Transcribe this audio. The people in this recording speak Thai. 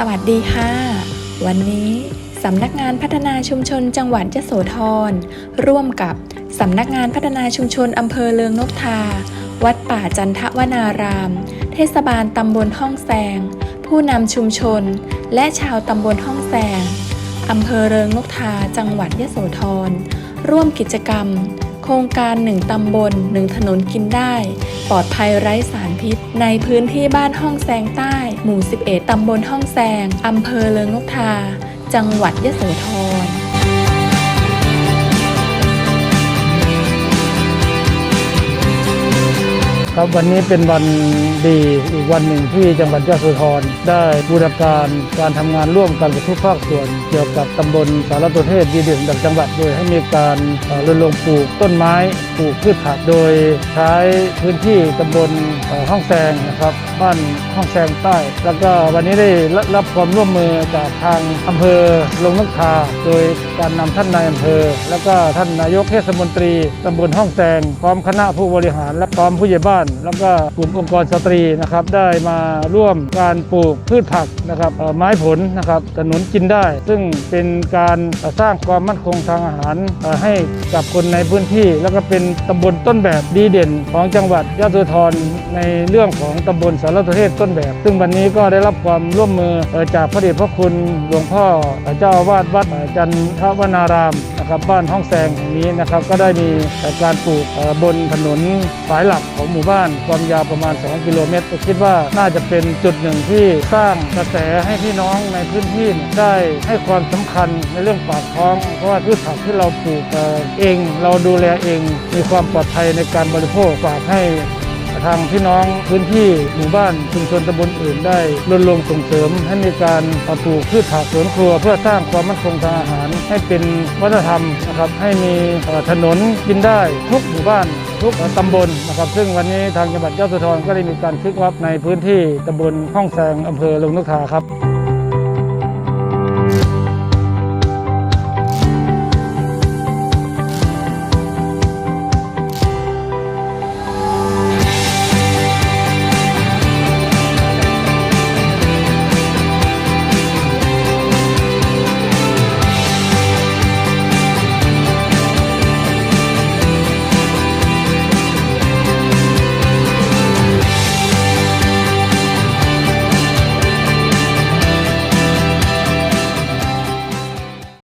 สวัสดีค่ะ วันนี้สำนักงานพัฒนาชุมชนจังหวัดยโสธรร่วมกับสำนักงานพัฒนาชุมชนอำเภอเลืองนกทา วัดป่าจันทวนาราม เทศบาลตำบลห้องแซง ผู้นำชุมชน และชาวตำบลห้องแซงอำเภอเริงนกทาจังหวัดยโสธรร่วมกิจกรรม ครงการหนึ่งตำบลหนึ่งถนนกินได้ ปลอดภัยไร้สารพิษ ในพื้นที่บ้านห้องแซงใต้ หมู่ 11 ตำบลห้องแซง อำเภอเลิงนกทา จังหวัดยะโสธร ครับวันนี้เป็นวันดีอีกวันหนึ่งที่จังหวัดยะโสธรได้บูรณาการการทำงานร่วมกันกับทุกภาคส่วน เกี่ยวกับตำบลสารตัวเทศดีเด่นดังจังหวัดโดยให้มีการเอ่อรณรงค์ปลูกต้นไม้ปลูกพืชผักโดยใช้พื้นที่ตำบลห้องแซงนะครับบ้านห้องแซงใต้ แล้วก็วันนี้ได้รับความร่วมมือจากทางอำเภอลงนักทาโดยการนำท่านนายอำเภอ แล้วก็ท่านนายกเทศมนตรีตำบลห้องแซงพร้อมคณะผู้บริหารและพร้อมผู้ใหญ่บ้านแล้วก็กลุ่มองค์กรสตรีนะครับได้มาร่วมการปลูกพืชผักนะครับไม้ผลนะครับถนนกินได้ ซึ่งเป็นการสร้างความมั่นคงทางอาหารให้กับคนในพื้นที่ แล้วก็เป็นตำบลต้นแบบดีเด่นของจังหวัดยะโสธรในเรื่องของตำบลสารเทศต้นแบบ ซึ่งวันนี้ก็ได้รับความร่วมมือจากพระเดชพระคุณหลวงพ่อเจ้าอาวาสวัดจันทวนารามนะครับบ้านห้องแซงแห่งนี้นะครับก็ได้มีการปลูกบนถนนสายหลักของหมู่บ้านความยาวประมาณ 2 กิโลเมตรก็คิดว่าน่าจะเป็นจุดหนึ่งที่สร้างกระแสให้พี่น้องในพื้นที่ได้ให้ความสำคัญในเรื่องปากท้อง เพราะว่าพืชผักที่เราปลูกเองเราดูแลเองมีความปลอดภัยในการบริโภคฝากให้ทางพี่น้องพื้นที่หมู่บ้านชุมชนตำบลอื่นได้รณรงค์ส่งเสริมให้มีการปลูกพืชผักสวนครัว เพื่อสร้างความมั่นคงทางอาหาร ให้เป็นวัฒนธรรมนะครับให้มีถนนกินได้ทุกหมู่บ้าน ทุกตำบลนะครับซึ่งวันนี้ทางจังหวัดยะโสธรก็ได้มีการคิกวับในพื้นที่ตำบลห้องแซงอำเภอลงนกทาครับ